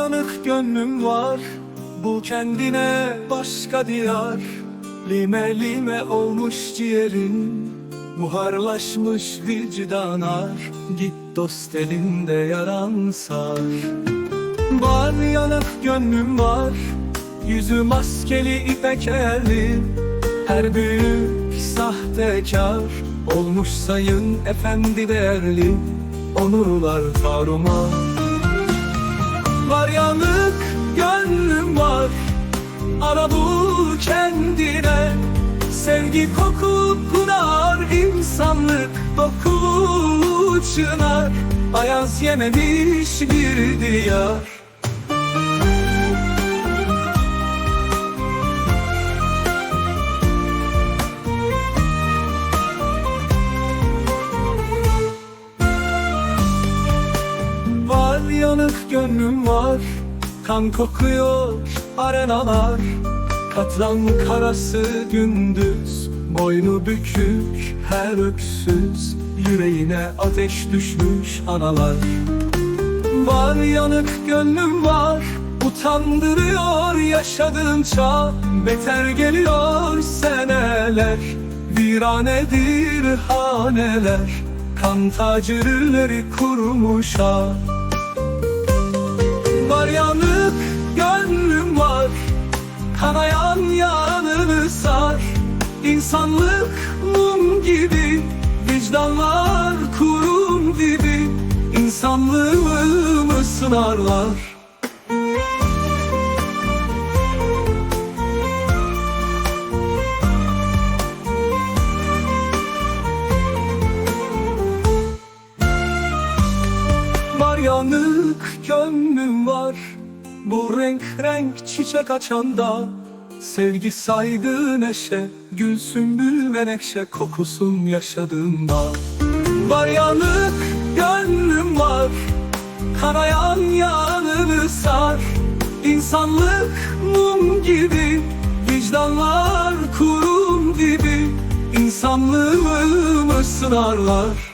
Yanık gönlüm var Bu kendine başka diyar. Lime lime olmuş ciğerin Buharlaşmış vicdanar. Git dost elinde yaran sar. Var yanık gönlüm var Yüzü maskeli ipek elli Her büyük sahtekar Olmuş sayın efendi değerli. Onurlar tarumar Var yanık var. Ara bul kendine. Sevgi koku pınar insanlık doku çınar. Ayaz yememiş bir diyar. Var yanık gönlüm var Kan kokuyor arenalar. Katran karası gündüz. Boynu bükük her öksüz. Yüreğine ateş düşmüş analar. Var yanık gönlüm var. Utandırıyor yaşadığım çağ. Beter geliyor seneler. Viranedir haneler. Kan tacirleri kurmuş ha Var yanık Kanayan yaranını sar. İnsanlık mum gibi Vicdanlar kurum gibi. İnsanlığımı sınarlar. Var yanık gönlüm var Bu renk renk çiçek açanda Sevgi saygı neşe Gül sümbül menekşe kokusun yaşadığımda Var yanık gönlüm var Kanayan yanını sar. İnsanlık mum gibi Vicdanlar kurum gibi. İnsanlığımı sınarlar